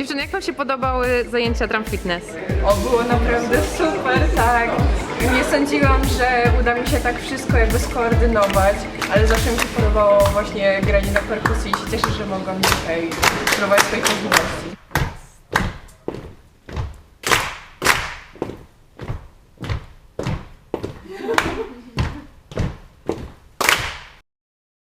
Jak Wam się podobały zajęcia Drum Fitness? O, było naprawdę super, tak. Nie sądziłam, że uda mi się tak wszystko jakby skoordynować, ale zawsze mi się podobało właśnie granie na perkusji i się cieszę, że mogłam dzisiaj spróbować swoich możliwości.